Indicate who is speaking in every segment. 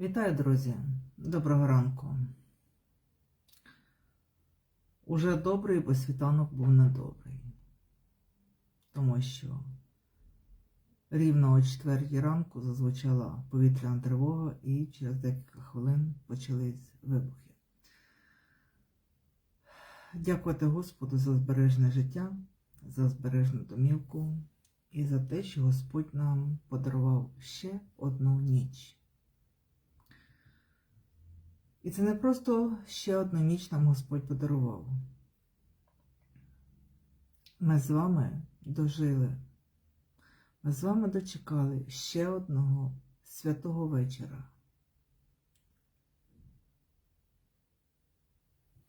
Speaker 1: Вітаю, друзі! Доброго ранку. Уже добрий, бо світанок був недобрий. Тому що рівно о четвертій ранку зазвучала повітряна тривога і через декілька хвилин почались вибухи. Дякувати Господу за збережене життя, за збережену домівку і за те, що Господь нам подарував ще одну ніч. І це не просто ще одну ніч нам Господь подарував. Ми з вами дожили. Ми з вами дочекали ще одного святого вечора,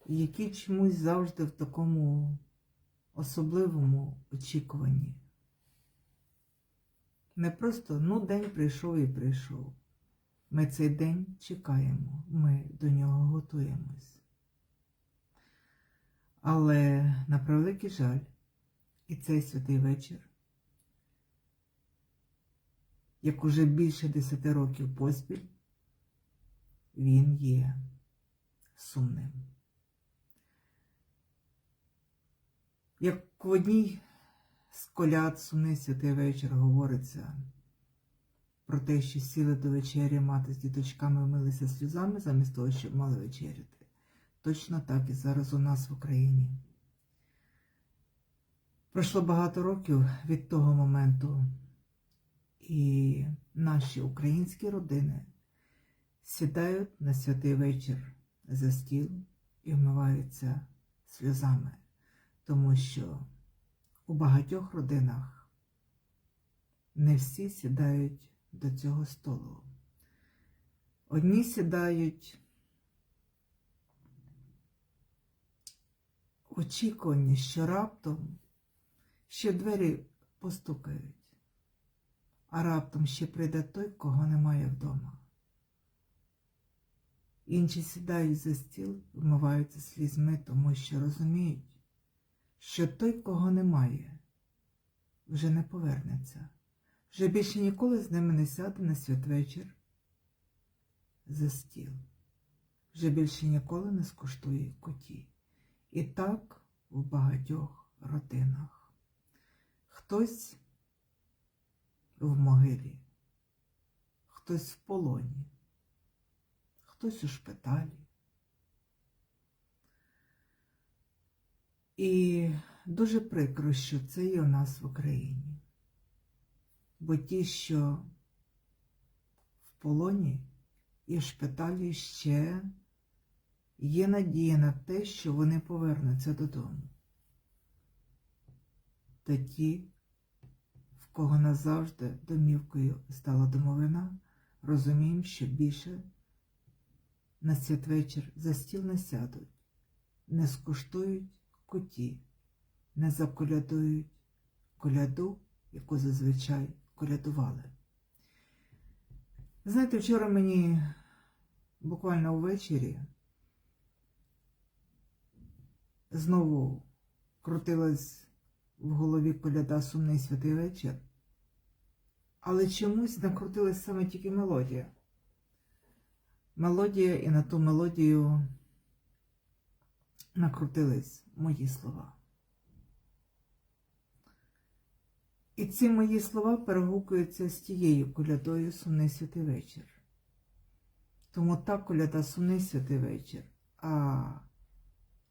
Speaker 1: який чомусь завжди в такому особливому очікуванні. Не просто ну день прийшов і прийшов. Ми цей день чекаємо, ми до нього готуємось. Але на превеликий жаль, і цей святий вечір, як уже більше десяти років поспіль, він є сумним. Як в одній з коляд сумний святий вечір говориться про те, що сіли до вечері мати з діточками милися сльозами, замість того, щоб мали вечеряти. Точно так і зараз у нас в Україні. Пройшло багато років від того моменту, і наші українські родини сідають на святий вечір за стіл і вмиваються сльозами, тому що у багатьох родинах не всі сідають до цього столу. Одні сідають в очікуванні, що раптом ще двері постукають, а раптом ще прийде той, кого немає вдома. Інші сідають за стіл, вмиваються слізьми, тому що розуміють, що той, кого немає, вже не повернеться вже більше ніколи з ними не сяде на святвечір за стіл. Вже більше ніколи не скуштує коті. І так в багатьох родинах. Хтось в могилі, хтось в полоні, хтось у шпиталі. І дуже прикро, що це є у нас в Україні. Бо ті, що в полоні і в шпиталі ще є надія на те, що вони повернуться додому. Та ті, в кого назавжди домівкою стала домовина, розуміємо, що більше на святвечір за стіл не сядуть, не скуштують коті, не заколядують коляду, яку зазвичай колядували. Знаєте, вчора мені буквально ввечері знову крутилась в голові коляда сумний святий вечір, але чомусь накрутилась саме тільки мелодія. Мелодія і на ту мелодію накрутились мої слова. І ці мої слова перегукуються з тією колядою сумний святий вечір. Тому та коляда сумний святий вечір, а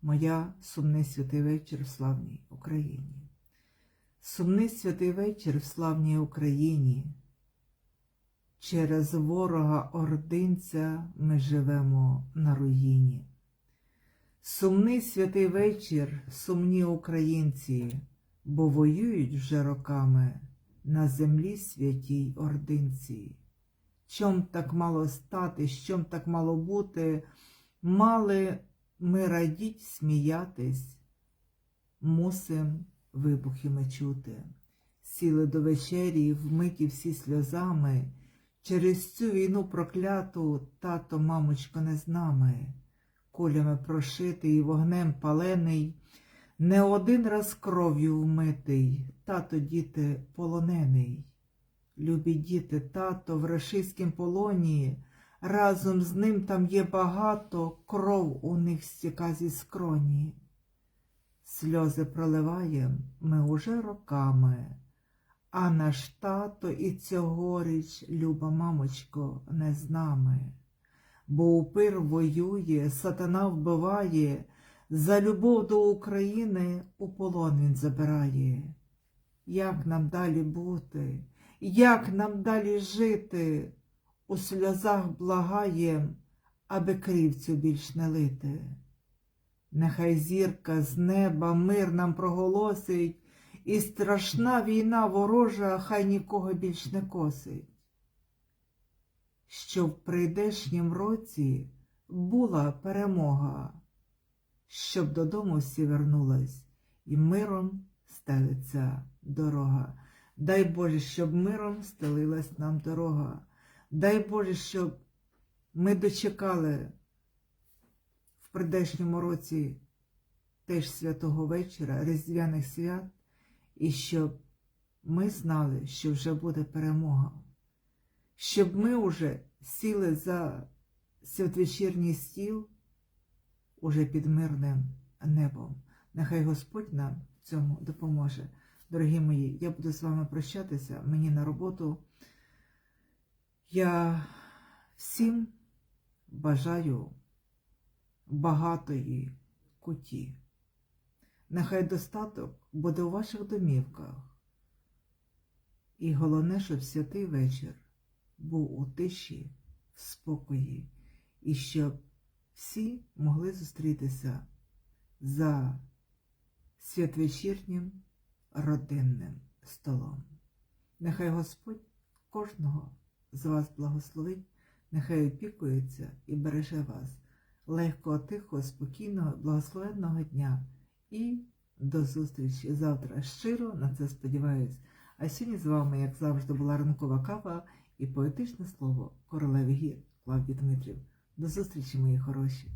Speaker 1: моя сумний святий вечір в славній Україні. Сумний святий вечір в славній Україні. Через ворога ординця ми живемо на руїні. Сумний святий вечір, сумні українці бо воюють вже роками на землі святій ординці. Чом так мало стати, чом так мало бути, мали ми радіть сміятись, мусим вибухи ми чути. Сіли до вечері, вмиті всі сльозами, через цю війну прокляту тато, мамочко, не з нами, кулями прошитий, вогнем палений. Не один раз кров'ю вмитий, тато діти полонений. Любі діти, тато в рашистськім полоні, Разом з ним там є багато, кров у них стіка зі скроні. Сльози проливаєм ми уже роками, а наш тато і цьогоріч, люба мамочко, не з нами. Бо упир воює, сатана вбиває, за любов до України у полон він забирає. Як нам далі бути? Як нам далі жити? У сльозах благаєм, аби крівцю більш не лити. Нехай зірка з неба мир нам проголосить, і страшна війна ворожа хай нікого більш не косить. Що в прийдешнім році була перемога, щоб додому всі вернулась, і миром стелиться дорога. Дай Боже, щоб миром стелилась нам дорога. Дай Боже, щоб ми дочекали в прийдешньому році теж святого вечора, Різдвяних свят, і щоб ми знали, що вже буде перемога, щоб ми вже сіли за святвечірній стіл уже під мирним небом. Нехай Господь нам в цьому допоможе. Дорогі мої, я буду з вами прощатися, мені на роботу. Я всім бажаю багатої куті. Нехай достаток буде у ваших домівках. І головне, щоб святий вечір був у тиші, в спокої, і щоб всі могли зустрітися за святвечірнім родинним столом. Нехай Господь кожного з вас благословить, нехай опікується і береже вас легкого, тихого, спокійного, благословенного дня і до зустрічі завтра. Щиро на це сподіваюсь. А сьогодні з вами, як завжди, була ранкова кава і поетичне слово королеви гір Клавдії Дмитрів. До зустрічі, мої хороші!